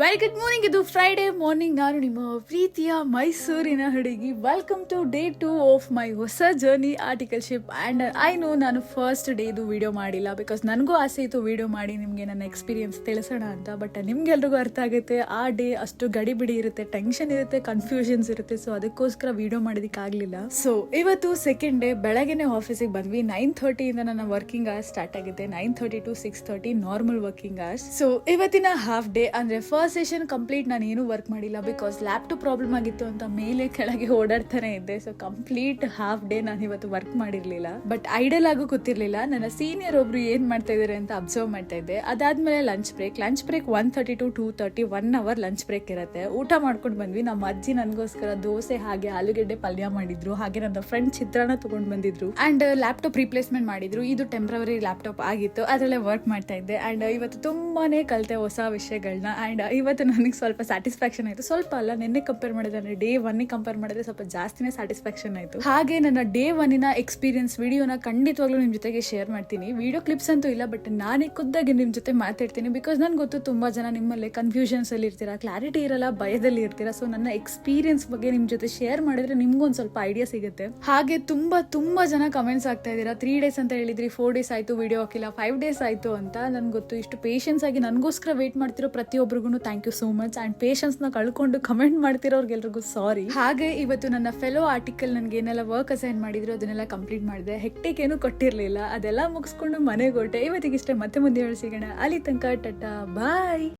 Very good morning ಇದು Friday morning ನಾನು ನಿಮ್ಮ ಪ್ರೀತಿಯ ಮೈಸೂರಿನ ಹುಡುಗಿ. Welcome to day two of my ಹೊಸ ಜರ್ನಿ ಆರ್ಟಿಕಲ್ಶಿಪ್ ಆ್ಯಂಡ್ ಐ ನೋ ನಾನು ಫಸ್ಟ್ ಡೇ ಇದು ವಿಡಿಯೋ ಮಾಡಿಲ್ಲ. ಬಿಕಾಸ್ ನನಗೂ ಆಸೆ ಇತ್ತು ವೀಡಿಯೋ ಮಾಡಿ ನಿಮಗೆ ನನ್ನ ಎಕ್ಸ್ಪೀರಿಯನ್ಸ್ ತಿಳಿಸೋಣ ಅಂತ. ಬಟ್ ನಿಮ್ಗೆಲ್ರಿಗೂ ಅರ್ಥ ಆಗುತ್ತೆ, ಆ ಡೇ ಅಷ್ಟು ಗಡಿಬಿಡಿ ಇರುತ್ತೆ ಟೆನ್ಷನ್ ಇರುತ್ತೆ ಕನ್ಫ್ಯೂಷನ್ಸ್ ಇರುತ್ತೆ. ಸೊ ಅದಕ್ಕೋಸ್ಕರ ವೀಡಿಯೋ ಮಾಡೋದಕ್ಕಾಗಲಿಲ್ಲ ಸೊ ಇವತ್ತು ಸೆಕೆಂಡ್ ಡೇ ಬೆಳಗ್ಗೆ ಆಫೀಸಿಗೆ ಬಂದ್ವಿ. ನೈನ್ ಥರ್ಟಿಯಿಂದ ನನ್ನ ವರ್ಕಿಂಗ್ ಅವರ್ಸ್ ಸ್ಟಾರ್ಟ್ ಆಗಿದೆ. Nine thirty to six thirty normal working hours so ಇವತ್ತಿನ ಹಾಫ್ ಡೇ ಅಂದ್ರೆ ಫಸ್ಟ್ ಸೆಷನ್ ಕಂಪ್ಲೀಟ್ ನಾನು ಏನು ವರ್ಕ್ ಮಾಡಿಲ್ಲ ಬಿಕಾಸ್ ಲ್ಯಾಪ್ಟಾಪ್ ಪ್ರಾಬ್ಲಮ್ ಆಗಿತ್ತು ಅಂತ ಮೇಲೆ ಕೆಳಗೆ ಓಡಾಡ್ತಾನೆ ಇದ್ದೆ. ಸೊ ಕಂಪ್ಲೀಟ್ ಹಾಫ್ ಡೇ ನಾನು ಇವತ್ತು ವರ್ಕ್ ಮಾಡಿರಲಿಲ್ಲ. ಬಟ್ ಐಡಲ್ ಆಗು ಕೂತಿರ್ಲಿಲ್ಲ ನನ್ನ ಸೀನಿಯರ್ ಒಬ್ರು ಏನು ಮಾಡ್ತಾ ಇದಾರೆ ಅಂತ ಅಬ್ಸರ್ವ್ ಮಾಡ್ತಾ ಇದ್ದೆ. ಅದಾದ್ಮೇಲೆ lunch break lunch break one thirty to two thirty one hour lunch break ಇರುತ್ತೆ. ಊಟ ಮಾಡ್ಕೊಂಡು ಬಂದ್ವಿ. ನಮ್ಮ ಅಜ್ಜಿ ನನಗೋಸ್ಕರ ದೋಸೆ ಹಾಗೆ ಆಲೂಗೆಡ್ಡೆ ಪಲ್ಯ ಮಾಡಿದ್ರು. ಹಾಗೆ ನನ್ನ ಫ್ರೆಂಡ್ ಚಿತ್ರಾನ್ನ ತಗೊಂಡ್ ಬಂದಿದ್ರು. ಅಂಡ್ ಲ್ಯಾಪ್ಟಾಪ್ ರಿಪ್ಲೇಸ್ಮೆಂಟ್ ಮಾಡಿದ್ರು. ಇದು ಟೆಂಪ್ರವರಿ ಲ್ಯಾಪ್ಟಾಪ್ ಆಗಿತ್ತು. ಅದರಲ್ಲೇ ವರ್ಕ್ ಮಾಡ್ತಾ ಇದ್ದೆ. ಅಂಡ್ ಇವತ್ತು ತುಂಬಾನೇ ಕಲಿತೆ ಹೊಸ ವಿಷಯಗಳನ್ನ ಅಂಡ್ ಇವತ್ತು ನನಗೆ ಸ್ವಲ್ಪ ಸ್ಯಾಟಿಸ್ಫ್ಯಾಕ್ಷನ್ ಆಯಿತು. ಸ್ವಲ್ಪ ಅಲ್ಲ, ನಿನ್ನೆ ಕಂಪೇರ್ ಮಾಡಿದ್ರೆ ಡೇ ಒನ್ ಕಂಪೇರ್ ಮಾಡಿದ್ರೆ ಸ್ವಲ್ಪ ಜಾಸ್ತಿನೇ ಸ್ಯಾಟಿಸ್ಫ್ಯಾಕ್ಷನ್ ಆಯಿತು. ಹಾಗೆ ನನ್ನ ಡೇ ಒನ್ನಿನ ಎಕ್ಸ್ಪೀರಿಯನ್ಸ್ ವಿಡಿಯೋನ ಖಂಡಿತವಾಗ್ಲೂ ನಿಮ್ಮ ಜೊತೆಗೆ ಶೇರ್ ಮಾಡ್ತೀನಿ. ವಿಡಿಯೋ ಕ್ಲಿಪ್ಸ್ ಅಂತೂ ಇಲ್ಲ ಬಟ್ ನಾನೇ ಖುದ್ದಾಗಿ ನಿಮ್ಮ ಜೊತೆ ಮಾತಾಡ್ತೀನಿ ಬಿಕಾಸ್ ನನ್ಗೆ ಗೊತ್ತು ತುಂಬ ಜನ ನಿಮ್ಮಲ್ಲಿ ಕನ್ಫ್ಯೂಷನ್ಸ್ ಅಲ್ಲಿ ಇರ್ತೀರಾ ಕ್ಲಾರಿಟಿ ಇರಲ್ಲ, ಭಯದಲ್ಲಿ ಇರ್ತೀರಾ. ಸೊ ನನ್ನ ಎಕ್ಸ್ಪೀರಿಯನ್ಸ್ ಬಗ್ಗೆ ನಿಮ್ಮ ಜೊತೆ ಶೇರ್ ಮಾಡಿದ್ರೆ ನಿಮ್ಗೊಂದು ಸ್ವಲ್ಪ ಐಡಿಯಾ ಸಿಗುತ್ತೆ. ಹಾಗೆ ತುಂಬಾ ತುಂಬಾ ಜನ ಕಮೆಂಟ್ಸ್ ಆಗ್ತಾ ಇದ್ದೀರಾ. ತ್ರೀ ಡೇಸ್ ಅಂತ ಹೇಳಿದ್ರಿ ಫೋರ್ ಡೇಸ್ ಆಯ್ತು ವಿಡಿಯೋ ಹಾಕಿಲ್ಲ ಫೈವ್ ಡೇಸ್ ಆಯ್ತು ಅಂತ ನನ್ಗೆ ಗೊತ್ತು. ಇಷ್ಟು ಪೇಷನ್ಸ್ ಆಗಿ ನನಗೋಸ್ಕರ ವೇಟ್ ಮಾಡ್ತಿರೋ ಪ್ರತಿಯೊಬ್ಬರಿಗೂ thank you so much and ಪೇಷನ್ಸ್ನ ಕಳ್ಕೊಂಡು ಕಮೆಂಟ್ ಮಾಡ್ತಿರೋರ್ಗೆಲ್ರಿಗೂ ಸಾರಿ ಹಾಗೆ ಇವತ್ತು ನನ್ನ ಫೆಲೋ ಆರ್ಟಿಕಲ್ ನನಗೆ ಏನೆಲ್ಲ ವರ್ಕ್ ಅಸೈನ್ ಮಾಡಿದ್ರು ಅದನ್ನೆಲ್ಲ ಕಂಪ್ಲೀಟ್ ಮಾಡಿದೆ. ಹೆಕ್ಟೇಕ್ ಏನು ಕೊಟ್ಟಿರಲಿಲ್ಲ. ಅದೆಲ್ಲ ಮುಗಿಸ್ಕೊಂಡು ಮನೆಗೆ ಹೊರಟೆ. ಇವತ್ತಿಗಿಷ್ಟೇ ಮತ್ತೆ ಮುಂದೆ ಸಿಗೋಣ. ಅಲ್ಲಿ ತನಕ, ಟಟಾ. ಬಾಯ್